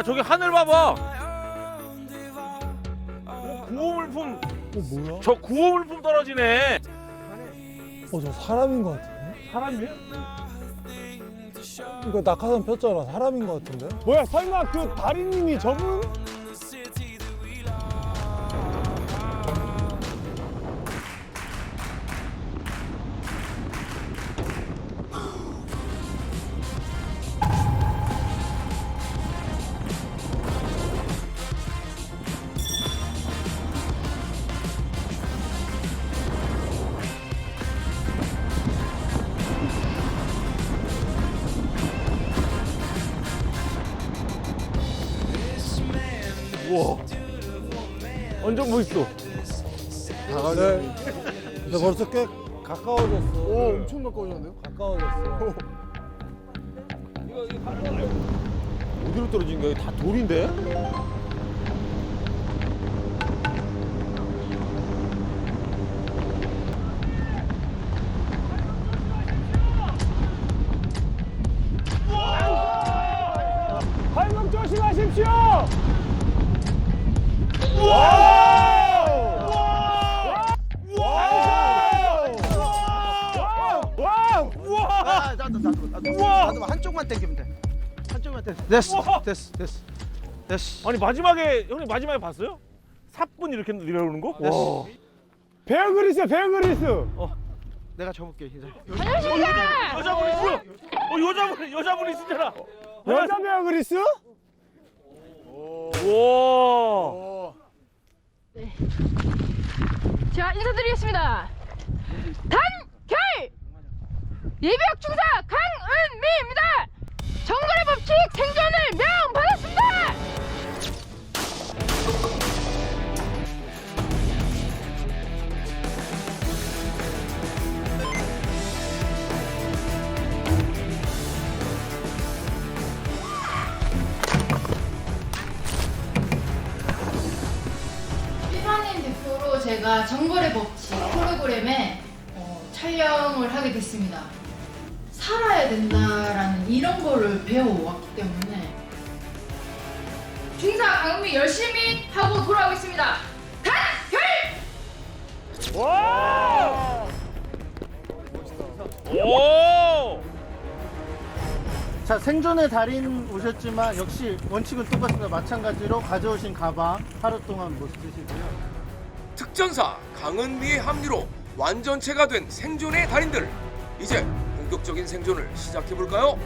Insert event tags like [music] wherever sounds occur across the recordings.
야 저기 하늘 봐봐. 어, 구호물품 어 뭐야? 저 구호물품 떨어지네. 어 저 사람인 것 같은데? 사람이야? 이거 낙하산 폈잖아 사람인 것 같은데? 뭐야 설마 그 다리님이 저분? 완전 멋있어. 네. 근데 벌써 꽤 가까워졌어. 오 엄청 가까워졌는데요? 가까워졌어. 어디로 떨어진 거야? 다 돌인데? 발목 조심하십시오. 와 나도 나도 한쪽만 당기면 돼. 한쪽만 당겨. 됐어, 됐어, 됐어, 됐어. 아니 마지막에 형님 마지막에 봤어요? 사뿐 이렇게 내려오는 거? 와. 베어 그리스, 베어 그리스. 내가 접을게 이제. 여자분 있어. 어 여자분 여자분 있으잖아. 여자 베어 그리스? 와. 자 인사드리겠습니다. 단결 예비역 중사 강은미입니다. 정글의 법칙 생존을 명받았습니다. 일반인 대표로 제가 정글의 법칙 프로그램에 어, 촬영을 하게 됐습니다. 살아야 된다라는 이런 거를 배워왔기 때문에 중사 강은미 열심히 하고 돌아오겠습니다. 단결! 오. 자 생존의 달인 오셨지만 역시 원칙은 똑같습니다. 마찬가지로 가져오신 가방 하루 동안 못 쓰시고요. 특전사 강은미의 합류로 완전체가 된 생존의 달인들 이제 본격적인 생존을 시작해 볼까요?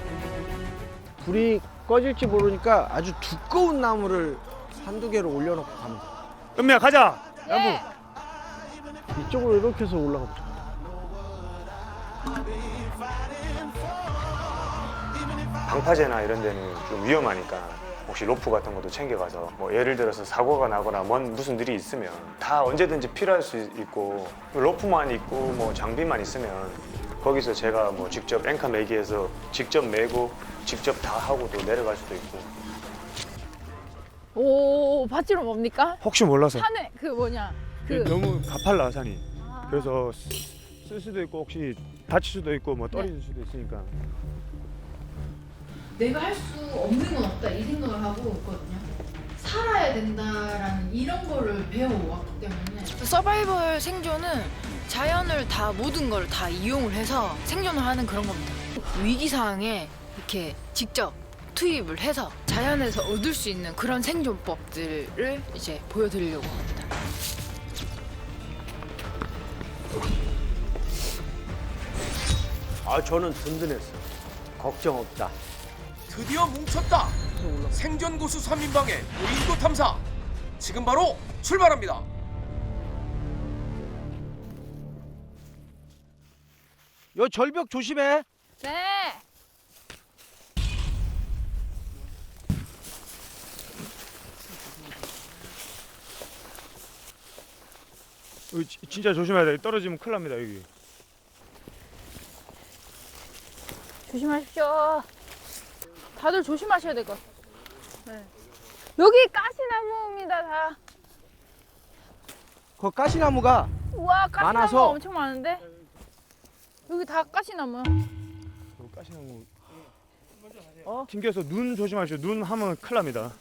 불이 꺼질지 모르니까 아주 두꺼운 나무를 한두 개를 올려놓고 갑니다. 은미야 가자. 네. 이쪽으로 이렇게 해서 올라가 보자. 방파제나 이런 데는 좀 위험하니까 혹시 로프 같은 것도 챙겨가서 뭐 예를 들어서 사고가 나거나 뭔 무슨 일이 있으면 다 언제든지 필요할 수 있고 로프만 있고 뭐 장비만 있으면 거기서 제가 뭐 직접 앵커 매기해서 직접 매고 직접 다 하고도 내려갈 수도 있고 오 밧줄은 뭡니까? 혹시 몰라서 산에 그 뭐냐 그 너무 가팔라 산이. 그래서 쓸 수도 있고 혹시 다칠 수도 있고 뭐 떨어질 수도 있으니까. 내가 할 수 없는 건 없다 이 생각을 하고 있거든요. 살아야 된다라는 이런 거를 배워왔기 때문에 서바이벌 생존은 자연을 다 모든 걸 다 이용을 해서 생존을 하는 그런 겁니다. 위기 상황에 이렇게 직접 투입을 해서 자연에서 얻을 수 있는 그런 생존법들을 이제 보여드리려고 합니다. 아 저는 든든했어요. 걱정 없다. 드디어 뭉쳤다 생존 고수 3인방의 무인도 탐사 지금 바로 출발합니다 요 절벽 조심해. 네. 여기 지- 진짜 조심해야 돼. 떨어지면 큰일 납니다 여기. 조심하십시오. 다들 조심하셔야 될 것. 네. 여기 가시나무입니다 다. 그 가시나무가 우와 가시나무 많아서. 엄청 많은데. 여기 다. 가시나무 튕겨서 눈 조심하십시오. 눈 하면 큰일 납니다.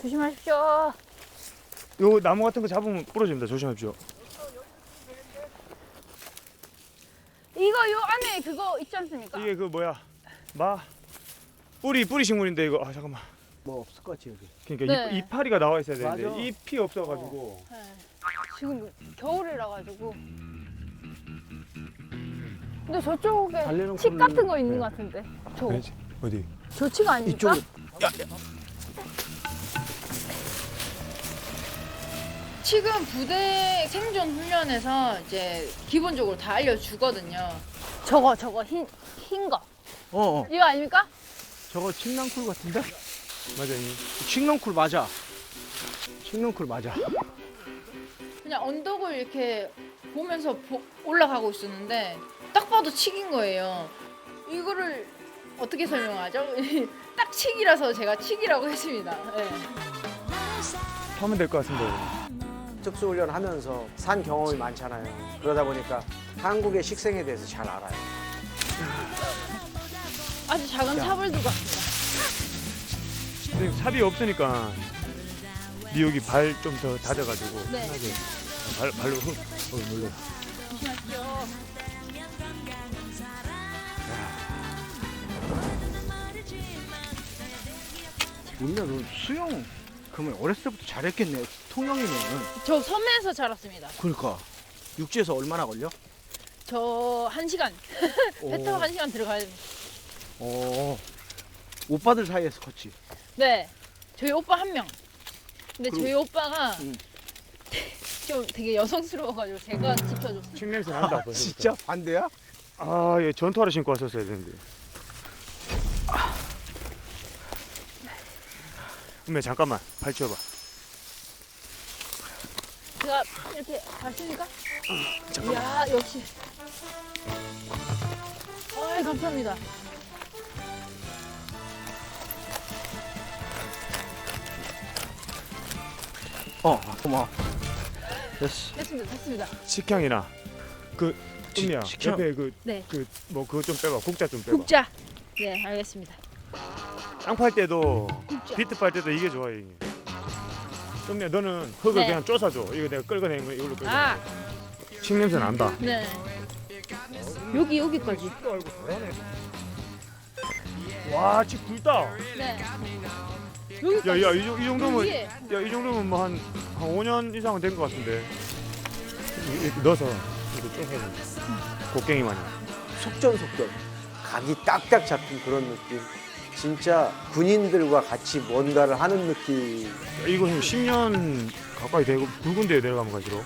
조심하십시오. 요 나무 같은 거 잡으면 부러집니다. 조심하십시오. 이거 요 안에 그거 있지 않습니까? 이게 그 뭐야? 마 뿌리 뿌리 식물인데 이거 아 잠깐만. 뭐 없을 것 같지 여기. 그러니까 네. 이, 이파리가 나와 있어야 되는데 맞아. 잎이 없어가지고 네. 지금 겨울이라 가지고. 근데 저쪽에 칡 같은 거 있는 네. 것 같은데. 저, 어디? 저칡 아닙니까? 이쪽 지금 부대 생존 훈련에서 이제 기본적으로 다 알려주거든요. 저거, 저거 흰, 흰 거. 어, 어. 이거 아닙니까? 저거 칡랑쿨 같은데? 맞아 이 칡랑쿨 맞아. 칡랑쿨 맞아. 그냥 언덕을 이렇게 보면서 보- 올라가고 있었는데 딱 봐도 칡인 거예요. 이거를 어떻게 설명하죠? [laughs] 딱 칡이라서 제가 칡이라고 했습니다. 네. 하면 될 것 같은데. 특수훈련 하면서 산 경험이 많잖아요. 그러다 보니까 한국의 식생에 대해서 잘 알아요. 아주 작은 차벌도가 선생님 삽이 없으니까 니 여기 발좀 더 다져가지고 네. 편하게 발 발로 흙 어, 눌러. 우리가 너 수영 그러면 어렸을 때부터 잘했겠네. 통영이면은. 저 섬에서 자랐습니다. 그러니까 육지에서 얼마나 걸려? 저 한 시간 [laughs] 배 타고 한 시간 들어가야 됩니다. 어. 오빠들 사이에서 컸지. 네, 저희 오빠 한 명. 근데 그리고- 저희 오빠가 음. [laughs] 좀 되게 여성스러워가지고 제가 지켜줬어요. 침 냄새 난다. 벌써부터. 진짜 반대야? 아, 얘 전투화를 신고 왔었어야 되는데. 은매 잠깐만 발 치워봐. 제가 이렇게 가시니까 이야 역시 아 감사합니다 어, 고마워. 됐어. 됐습니다 됐습니다 식향이나 그 지- 은미야 식향? 옆에 그 네. 그뭐 그거 좀 빼봐. 국자 좀 빼봐. 국자 네 알겠습니다 땅 팔 때도 국자 비트 팔 때도 이게 좋아 이게. 은미야 너는 흙을 네. 그냥 쪼사줘. 이거 내가 끌어내는 거 이걸로 끌어. 아식 냄새 난다. 네 여기 여기까지 와, 집 굵다. 네 야, 여기까지 야, 이, 정- 이 정도면 여기에 야, 이 정도면 뭐 한 한 5년 이상은 된것 같은데. 이렇게 넣어서 이렇게 쪼개서 곡괭이 마냥. 속전속결. 각이 딱딱 잡힌 그런 느낌. 진짜 군인들과 같이 뭔가를 하는 느낌. 야, 이거 한 10년 가까이 되고 굵은 데에 내려가면 갈수록